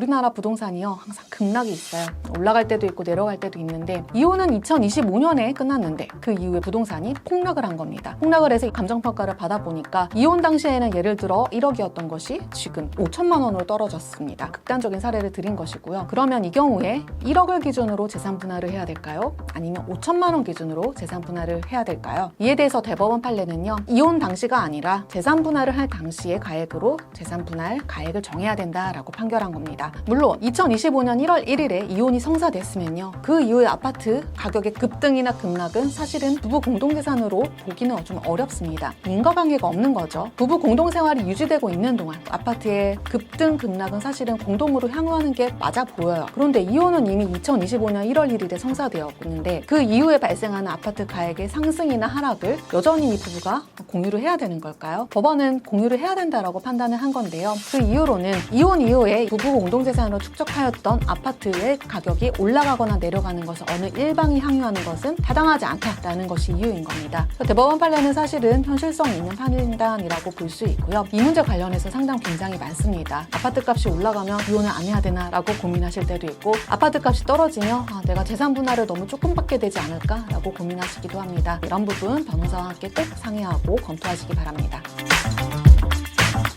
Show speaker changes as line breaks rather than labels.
우리나라 부동산이요 항상 급락이 있어요. 올라갈 때도 있고 내려갈 때도 있는데 이혼은 2025년에 끝났는데 그 이후에 부동산이 폭락을 한 겁니다. 폭락을 해서 이 감정평가를 받아보니까 이혼 당시에는 예를 들어 1억이었던 것이 지금 5천만 원으로 떨어졌습니다. 극단적인 사례를 드린 것이고요. 그러면 이 경우에 1억을 기준으로 재산 분할을 해야 될까요? 아니면 5천만 원 기준으로 재산 분할을 해야 될까요? 이에 대해서 대법원 판례는요. 이혼 당시가 아니라 재산 분할을 할 당시의 가액으로 재산 분할 가액을 정해야 된다라고 판결한 겁니다. 물론 2025년 1월 1일에 이혼이 성사됐으면요. 그 이후에 아파트 가격의 급등이나 급락은 사실은 부부 공동재산으로 보기는 좀 어렵습니다. 인과관계가 없는 거죠. 부부 공동생활이 유지되고 있는 동안 아파트의 급등 급락은 사실은 공동으로 향유하는 게 맞아 보여요. 그런데 이혼은 이미 2025년 1월 1일에 성사되었는데 그 이후에 발생하는 아파트 가액의 상승이나 하락을 여전히 이 부부가 공유를 해야 되는 걸까요? 법원은 공유를 해야 된다라고 판단을 한 건데요. 그 이유로는 이혼 이후에 부부 공동 재산으로 축적하였던 아파트의 가격이 올라가거나 내려가는 것을 어느 일방이 향유하는 것은 타당하지 않다라는 것이 이유인 겁니다. 대법원 판례는 사실은 현실성 있는 판단이라고 볼 수 있고요. 이 문제 관련해서 상담 굉장히 많습니다. 아파트 값이 올라가면 이혼을 안 해야 되나 라고 고민하실 때도 있고 아파트 값이 떨어지면 아, 내가 재산 분할을 너무 조금 받게 되지 않을까 라고 고민하시기도 합니다. 이런 부분 변호사와 함께 꼭 상의하고 검토하시기 바랍니다.